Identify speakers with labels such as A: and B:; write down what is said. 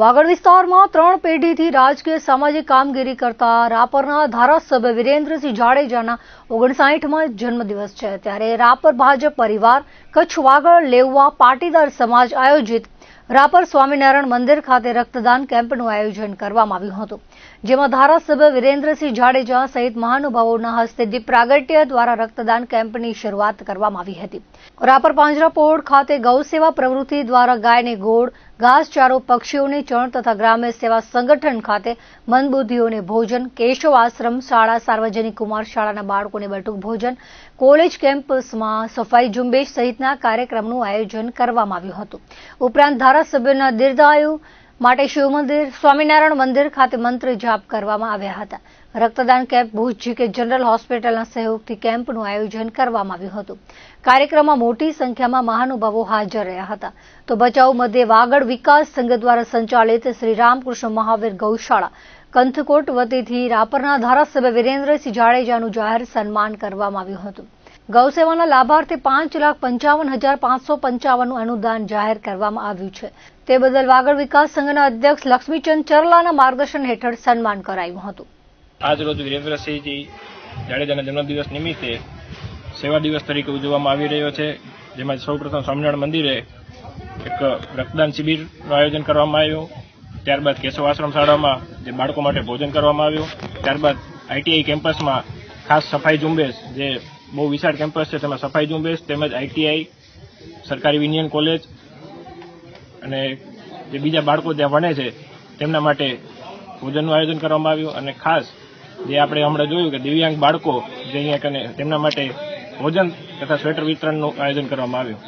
A: વાગડ વિસ્તારમાં ત્રણ પેઢીથી રાજકીય સામાજિક કામગીરી કરતા રાપરના ધારાસભ્ય વિરેન્દ્રસિંહ જાડેજાના ઓગણસાઠમાં જન્મદિવસ છે. ત્યારે રાપર ભાજપ પરિવાર કચ્છ વાગડ લેવવા પાટીદાર સમાજ આયોજિત રાપર સ્વામિનારાયણ મંદિર ખાતે રક્તદાન કેમ્પનું આયોજન કરવામાં આવ્યું હતું. જેમાં ધારાસભ્ય વિરેન્દ્રસિંહ જાડેજા સહિત મહાનુભાવોના હસ્તે દીપ પ્રાગટ્ય દ્વારા રક્તદાન કેમ્પની શરૂઆત કરવામાં આવી હતી. રાપર પાંજરાપોળ ખાતે ગૌ સેવા પ્રવૃત્તિ દ્વારા ગાયને ગોળ ઘાસચારો પક્ષીઓની ચણ તથા ગ્રામ્ય સેવા સંગઠન ખાતે મંદબુદ્ધિઓને ભોજન, કેશવ આશ્રમ, શાળા, સાર્વજનિક કુમાર શાળાના બાળકોને બટુક ભોજન, કોલેજ કેમ્પસમાં સફાઈ ઝુંબેશ સહિતના કાર્યક્રમનું આયોજન કરવામાં આવ્યું હતું. ઉપરાંત ધારાસભ્યોના દીર્ઘાયુ માટે શિવ મંદિર, સ્વામિનારાયણ મંદિર ખાતે મંત્ર જાપ કરવામાં આવ્યા હતા. રક્તદાન કેમ્પ ભુજ જીકે જનરલ હોસ્પિટલના સહયોગથી કેમ્પનું આયોજન કરવામાં આવ્યું હતું. કાર્યક્રમમાં મોટી સંખ્યામાં મહાનુભાવો હાજર રહ્યા હતા. તો ભચાઉ મધ્ય વાગડ વિકાસ સંઘ દ્વારા સંચાલિત શ્રી રામકૃષ્ણ મહાવીર ગૌશાળા, કંથકોટ વતીથી રાપરના ધારાસભ્ય વિરેન્દ્રસિંહ જાડેજાનું જાહેર સન્માન કરવામાં આવ્યું હતું. ગૌસેવાના લાભાર્થે પાંચ લાખ પંચાવન હજાર પાંચસો પંચાવનનું અનુદાન જાહેર કરવામાં આવ્યું છે. તે બદલ વાગડ વિકાસ સંઘના અધ્યક્ષ લક્ષ્મીચંદ ચરલાના માર્ગદર્શન હેઠળ સન્માન કરાયું હતું.
B: આજ રોજ વિરેન્દ્રસિંહજી જાડેજાના જન્મદિવસ નિમિત્તે સેવા દિવસ તરીકે ઉજવવામાં આવી રહ્યો છે. જેમાં સૌપ્રથમ સ્વામિનારાયણ મંદિરે એક રક્તદાન શિબિરનું આયોજન કરવામાં આવ્યું. ત્યારબાદ કેશવ આશ્રમ શાળામાં જે બાળકો માટે ભોજન કરવામાં આવ્યું. ત્યારબાદ આઈટીઆઈ કેમ્પસમાં ખાસ સફાઈ ઝુંબેશ જે બહુ વિશાળ કેમ્પસ છે, તેમાં સફાઈ ઝુંબેશ તેમજ આઈટીઆઈ સરકારી વિનિયન કોલેજ અને જે બીજા બાળકો ત્યાં ભણે છે, તેમના માટે ભોજનનું આયોજન કરવામાં આવ્યું અને ખાસ જે આપણે હમણાં જોયું કે દિવ્યાંગ બાળકો જે અહીંયા કને, તેમના માટે ભોજન તથા સ્વેટર વિતરણનું આયોજન કરવામાં આવ્યું.